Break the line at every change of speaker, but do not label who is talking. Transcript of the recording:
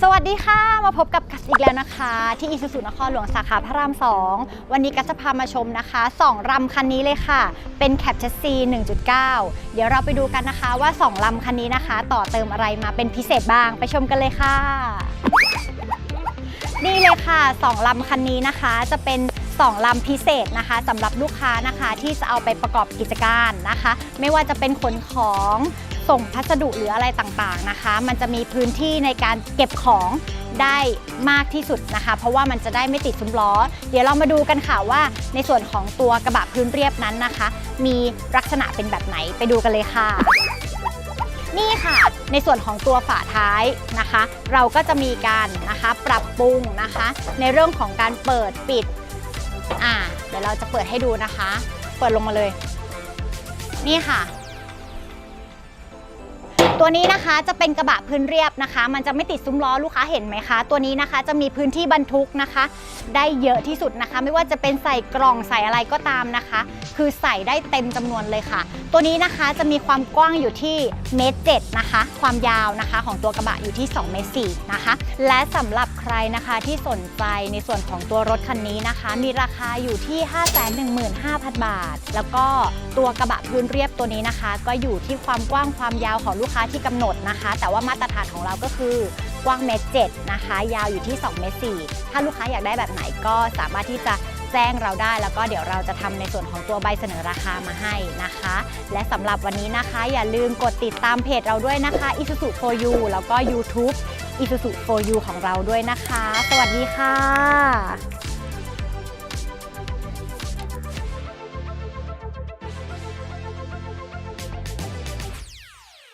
สวัสดีค่ะ มาพบกับกัสอีกแล้วนะคะ ที่อิสุสุนครหลวงสาขาพระราม 2 วันนี้กัสจะพามาชมนะคะ 2 ลำคันนี้เลยค่ะ เป็นแคปเชสซี 1.9 เดี๋ยวเราไปดูกันนะคะว่า 2 ลำคันนี้นะคะ ต่อเติมอะไรมาเป็นพิเศษบ้างไปชมกันเลยค่ะ นี่เลยค่ะ 2 ลำคันนี้นะคะจะเป็น2ลำพิเศษนะคะสำหรับลูกค้านะคะที่จะเอาไปประกอบกิจการนะคะ ไม่ว่าจะเป็นขนของ ส่งพัสดุหรืออะไรต่างๆนะคะ มันจะมีพื้นที่ในการเก็บของได้มากที่สุดนะคะ เพราะว่ามันจะได้ไม่ติดซุ้มล้อ เดี๋ยวเรามาดูกันค่ะว่าในส่วนของตัวกระบะพื้นเรียบนั้นนะคะ มีลักษณะเป็นแบบไหนไปดูกันเลยค่ะ นี่ค่ะ ในส่วนของตัวฝาท้ายนะคะ เราก็จะมีการนะคะปรับปรุงนะคะ ในเรื่องของการเปิดปิดอ่าเดี๋ยวเราจะเปิดให้ดูนะคะ เปิดลงมาเลย นี่ค่ะ ตัวนี้นะคะจะเป็นกระบะพื้นเรียบนะคะ มันจะไม่ติดซุ้มล้อลูกค้าเห็นไหมคะ ตัวนี้นะคะจะมีพื้นที่บรรทุกนะคะ ได้เยอะที่สุดนะคะ ไม่ว่าจะเป็นใส่กล่องใส่อะไรก็ตามนะคะ คือใส่ได้เต็มจำนวนเลยค่ะ ตัวนี้นะคะจะมีความกว้างอยู่ที่เมตรเจ็ดนะคะ ความยาวนะคะของตัวกระบะอยู่ที่2เมตรสี่นะคะ และสำหรับใครนะคะที่สนใจในส่วนของตัวรถคันนี้นะคะ มีราคาอยู่ที่ 515,000 บาท แล้วก็ตัวกระบะพื้นเรียบตัวนี้นะคะ ก็อยู่ที่ความกว้างความยาวของลูกค้าที่กำหนดนะคะ แต่ว่ามาตรฐานของเราก็คือกว้างเมตรเจ็ดนะคะ ยาวอยู่ที่2เมตรสี่ถ้าลูกค้าอยากได้แบบไหนก็สามารถที่จะแจ้งเราได้ แล้วก็เดี๋ยวเราจะทำในส่วนของตัวใบเสนอราคามาให้นะคะ และสำหรับวันนี้นะคะ อย่าลืมกดติดตามเพจเราด้วยนะคะ Isuzu for you แล้วก็ YouTube Isuzu for you ของเราด้วยนะคะ สวัสดีค่ะ